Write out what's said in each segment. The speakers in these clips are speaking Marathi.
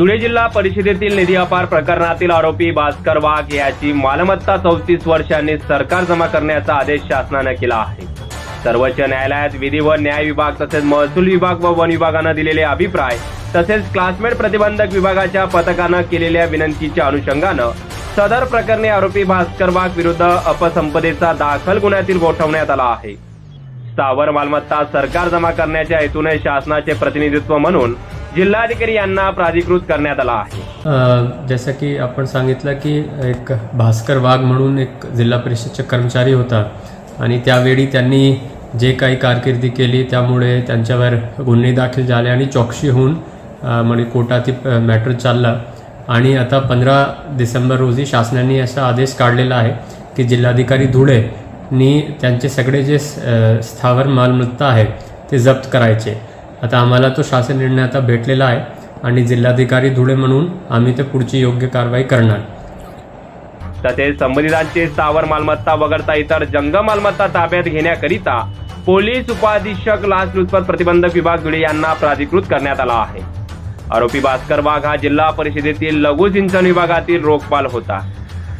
धुळे जिल्हा परिषदेतील निधी अपार प्रकरणातील आरोपी भास्कर वाघ याची मालमत्ता चौतीस वर्षांनी सरकार जमा करण्याचा आदेश शासनानं केला आहे. सर्वोच्च न्यायालयात विधी व न्याय विभाग तसेच महसूल विभाग व वन विभागानं दिलेले अभिप्राय तसेच क्लासमेट प्रतिबंधक विभागाच्या पथकानं केलेल्या विनंतीच्या अनुषंगानं सदर प्रकरणी आरोपी भास्कर वाघ विरुद्ध अपसंपदेचा दाखल गुन्ह्यातील गोठवण्यात आला आहे. स्थावर मालमत्ता सरकार जमा करण्याच्या हेतूने शासनाचे प्रतिनिधित्व म्हणून जिल्हाधिकारी यांना प्राधिकृत करण्यात आला आहे. जसं की आपण सांगितलं की एक भास्कर वाघ म्हणून एक जिल्हा परिषदचे कर्मचारी होता आणि त्यावेळी त्यांनी जे काही कारकिर्दी केली त्यामुळे त्यांच्यावर गुन्हे दाखल झाले आणि चौकशी होऊन म्हणजे कोर्टातील मॅटर चालला. आणि आता पंधरा डिसेंबर रोजी शासनाने असा आदेश काढलेला आहे की जिल्हाधिकारी धुळे नी त्यांचे सगळे जे स्थावर मालमत्ता आहे ते जप्त करायचे. आता आम्हाला तो शासन निर्णय आता भेटलेला आहे आणि जिल्हाधिकारी धुळे म्हणून आम्ही ते पुढची योग्य कारवाई करणार. तसेच संबंधितांची स्थावर मालमत्ता वगळता इतर जंग मालमत्ता ताब्यात घेण्याकरिता पोलीस उपाधीक्षक लाचलुचपत प्रतिबंधक विभाग धुळे यांना प्राधिकृत करण्यात आला आहे. आरोपी भास्कर वाघ हा जिल्हा परिषदेतील लघु सिंचन विभागातील रोखपाल होता.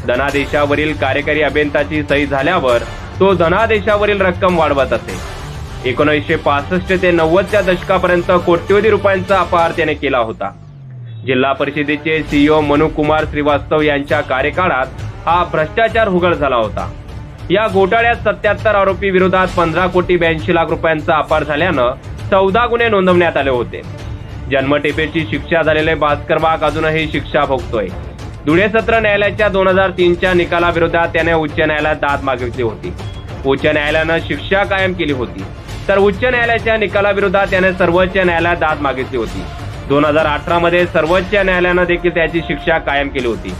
धनादेशावरील कार्यकारी अभियंताची सही झाल्यावर तो धनादेशावरील रक्कम वाढवत असे. एकोणीसशे पासष्ट ते नव्वदच्या दशकापर्यंत कोट्यवधी रुपयांचा अपहार त्याने केला होता. जिल्हा परिषदेचे सीईओ मनुकुमार श्रीवास्तव यांच्या कार्यकाळात हा भ्रष्टाचार उघड झाला होता. या घोटाळ्यात सत्याहत्तर आरोपी विरोधात पंधरा कोटी ब्याऐंशी लाख रुपयांचा अपार झाल्यानं चौदा गुन्हे नोंदवण्यात आले होते. जन्मटेपेची शिक्षा झालेले भास्कर वाघ अजूनही शिक्षा भोगतोय. धुळे सत्र न्यायालयाच्या दोन हजार तीनच्या निकालाविरोधात त्याने उच्च न्यायालयात दाद मागितली होती. उच्च न्यायालयानं शिक्षा कायम केली होती. तर उच्च न्यायालयाच्या निकालाविरोधात त्याने सर्वोच्च न्यायालयात दाद मागितली होती. दोन हजार अठरा मध्ये सर्वोच्च न्यायालयानं देखील त्याची शिक्षा कायम केली होती.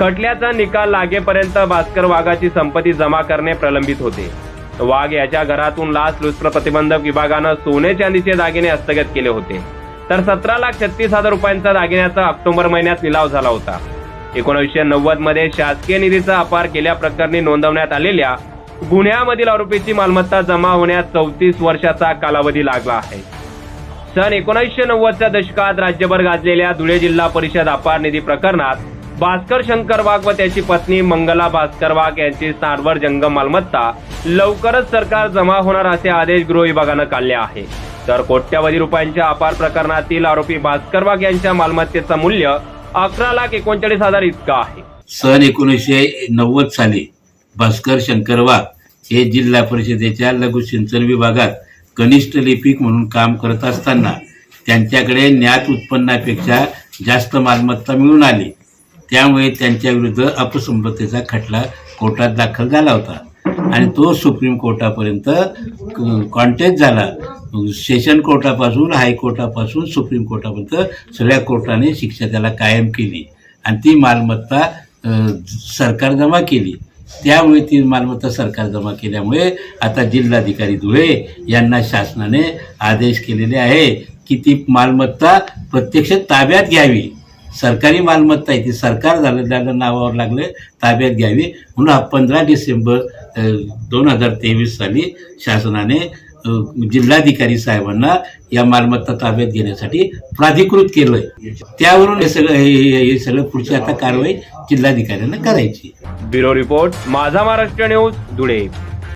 खटल्याचा निकाल लागेपर्यंत भास्कर वाघाची संपत्ती जमा करणे प्रलंबित होते. वाघ याच्या घरातून लाचलुचपत प्रतिबंधक विभागानं सोने चांदीचे दागिने हस्तगत केले होते. तर सतरा लाख छत्तीस हजार रुपयांचा दागिन्याचा ऑक्टोबर महिन्यात लिलाव झाला होता. एकोणीसशे नव्वदमध्ये शासकीय निधीचा अपार केल्याप्रकरणी नोंदवण्यात आलेल्या गुन्ह्यामधील आरोपीची मालमत्ता जमा होण्यास चौतीस वर्षाचा कालावधी लागला आहे. सन एकोणीसशे नव्वदच्या दशकात राज्यभर गाजलेल्या धुळे जिल्हा परिषद अपार निधी प्रकरणात भास्कर शंकर वाघ व त्याची पत्नी मंगला भास्कर वाघ यांची स्थानवर जंगम मालमत्ता लवकरच सरकार जमा होणार असे आदेश गृह विभागानं काढले आहे. तर कोट्यावधी रुपयांच्या अपार प्रकरणातील आरोपी भास्कर वाघ यांच्या मालमत्तेचं मूल्य अकरा लाख एकोणचाळीस हजार इतकं आहे. सन एकोणीसशे नव्वद साली भास्कर शंकर वाघ हे जिल्हा परिषदेच्या लघु सिंचन विभागात कनिष्ठ लिपिक म्हणून काम करत असताना त्यांच्याकडे ज्ञात उत्पन्नापेक्षा जास्त मालमत्ता मिळून आली. त्यामुळे त्यांच्या विरुद्ध अपसंपत्तीचा खटला कोर्टात दाखल झाला होता. आणि तो सुप्रीम कोर्टापर्यंत कॉन्टेस्ट झाला. सेशन कोर्टापासून हायकोर्टापासून सुप्रीम कोर्टापर्यंत सगळ्या कोर्टाने शिक्षा त्याला कायम केली. आणि ती मालमत्ता सरकार जमा केली. त्यामुळे ती मालमत्ता सरकार जमा केल्यामुळे आता जिल्हाधिकारी धुळे यांना शासनाने आदेश केलेले आहे की ती मालमत्ता प्रत्यक्ष ताब्यात घ्यावी. सरकारी मालमत्ता आहे ती सरकार झालेल्या नावावर लागले ताब्यात घ्यावी. म्हणून हा पंधरा डिसेंबर दोन हजार तेवीस साली शासनाने जिल्हाधिकारी साहेबांना या मालमत्ता ताब्यात घेण्यासाठी प्राधिकृत केलंय. त्यावरून हे सगळं हे- हे सगळं पुढची आता कारवाई जिल्हाधिकाऱ्यांना करायची. ब्युरो रिपोर्ट माझा महाराष्ट्र न्यूज धुळे.